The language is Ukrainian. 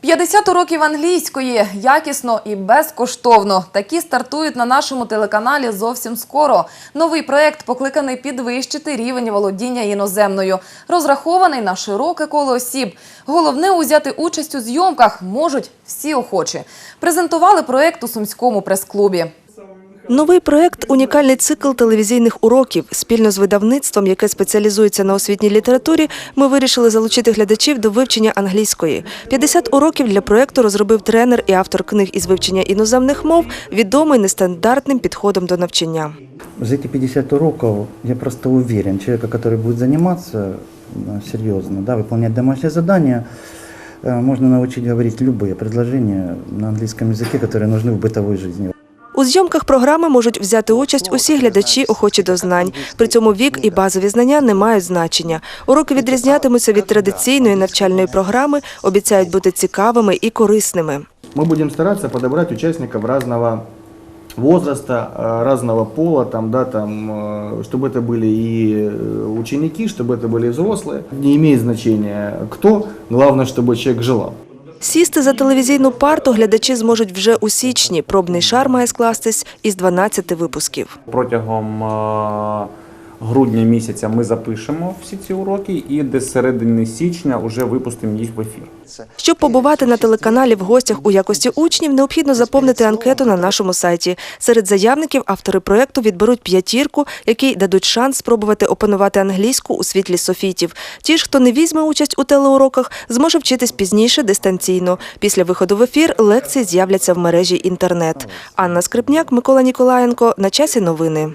50 уроків англійської якісно і безкоштовно. Такі стартують на нашому телеканалі зовсім скоро. Новий проект покликаний підвищити рівень володіння іноземною, розрахований на широке коло осіб. Головне узяти участь у зйомках можуть всі охочі. Презентували проект у сумському прес-клубі. Новий проект – унікальний цикл телевізійних уроків. Спільно з видавництвом, яке спеціалізується на освітній літературі, ми вирішили залучити глядачів до вивчення англійської. 50 уроків для проекту розробив тренер і автор книг із вивчення іноземних мов, відомий нестандартним підходом до навчання. За эти 50 уроков я просто уверен, человека, который будет заниматься э, серьезно, да, выполнять домашнее задание, э, можно научить говорить любые предложения на английском языке, которые нужны в бытовой жизни. У зйомках програми можуть взяти участь усі глядачі, охочі до знань. При цьому вік і базові знання не мають значення. Уроки відрізнятимуться від традиційної навчальної програми, обіцяють бути цікавими і корисними. Мы будем стараться подобрать участников разного возраста, э, разного пола, там, да, там, э, чтобы это были и э, ученики, чтобы это были и взрослые. Не имеет значения кто, главное, чтобы человек желал. Сісти за телевізійну парту глядачі зможуть вже у січні. Пробний шар має скластись із 12 випусків. Протягом е, грудня місяця ми запишемо всі ці уроки і десь середини січня вже випустимо їх в ефір. Щоб побувати на телеканалі в гостях у якості учнів, необхідно заповнити анкету на нашому сайті. Серед заявників автори проєкту відберуть п'ятірку, якій дадуть шанс спробувати опанувати англійську у світлі софітів. Ті ж, хто не візьме участь у телеуроках, зможе вчитись пізніше дистанційно. Після виходу в ефір лекції з'являться в мережі інтернет. Анна Скрипняк, Микола Ніколаєнко. На часі новини.